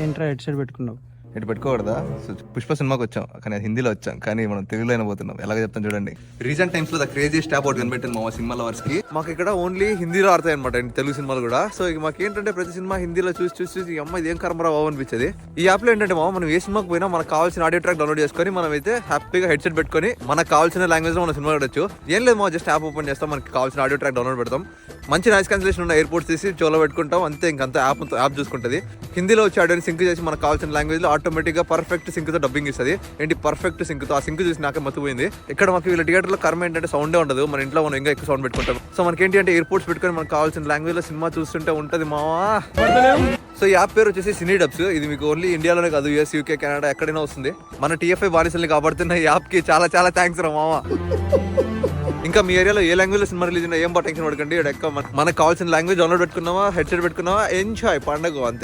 ఏంట్రా head set పెట్టుకున్నావు? ఇటు పెట్టుకోకూడదా? సో పుష్ప సినిమాకి వచ్చాం. కానీ అది హిందీలో వచ్చాం. కానీ మనం తెలుగులో అయినా పోతున్నాం. ఎలాగ చెప్తాం చూడండి. రీసెంట్ టైమ్స్లో ద క్రేజీ స్టాప్ అవుట్ కనిపెట్టింది మా సినిమా లవర్స్కి మాకు ఇక్కడ ఓన్లీ హిందీలో ఆడతాయి అనమాట తెలుగు సినిమాలు కూడా. సో ఇక మాకు ఏంటంటే ప్రతి సినిమా హిందీలో చూసి చూసి చూసి ఈ అమ్మ ఇదేం కర్మరా బాబు అనిపించేది. ఈ యాప్లో ఏంటంటే మామ మనం ఏ సినిమాకి పోయినా మనకు కావాల్సిన ఆడియో ట్రాక్ డౌన్లోడ్ చేసుకొని మనం అయితే హ్యాపీగా హెడ్ సెట్ పెట్టుకొని మనకు కావాల్సిన లాంగ్వేజ్లో మన సినిమా చూడొచ్చు. ఏం లేదు మా జస్ట్ యాప్ ఓపెన్ చేస్తాం మనకి కావాల్సిన ఆడియో ట్రాక్ డౌన్లోడ్ పెడతాం. మంచి నాయిస్ క్యాన్సిలేషన్ ఉన్న ఎయిర్పోర్ట్స్ తీసి చోలో పెట్టుకుంటాం. అంతే ఇంకంత యాప్ యాప్ చూసుకుంటుంది. హిందీలో వచ్చి ఆడియో సింక్ చేసి మనకు కావాల్సిన లాంగ్వేజ్లో ఆటోమేటిక్గా పర్ఫెక్ట్ సింక్తో డబ్బింగ్ ఇస్తుంది. ఏంటి పర్ఫెక్ట్ సింక్తో? ఆ సింక్ చూసి నాకే మతిపోయింది ఇక్కడ మాకు వీళ్ళ థియేటర్లో కర్మ ఏంటంటే సౌండే ఉండదు. మన ఇంట్లో మనం ఇంకా ఎక్కువ సౌండ్ పెట్టుకుంటాం. సో మనకి ఏంటి అంటే ఎయిర్పోర్ట్స్ పెట్టుకొని మనకు కావాల్సిన లాంగ్వేజ్లో సినిమా చూస్తుంటే ఉంటది మావా సో ఈ యాప్ పేరు వచ్చేసి సినీ డబ్స్ ఇది మీకు ఓన్లీ ఇండియాలోనే కాదు యూఎస్ యూకే కెనడా ఎక్కడైనా వస్తుంది. మన టీఎఫ్ఐ బానిసల్ని కాపాడుతున్న ఈ యాప్కి చాలా చాలా థ్యాంక్స్ రా మావా ఇంకా మీ ఏరియాలో ఏ లాంగ్వేజ్ సినిమా రిలీజ్ అయినా ఏం బా టెన్షన్ పడకండి. ఈడ ఎక్క మనకు కావాల్సిన లాంగ్వేజ్ డౌన్లోడ్ పెట్టుకున్నావా హెడ్సెట్ పెట్టుకున్నావా ఎంజాయ్ పండగ అంతే.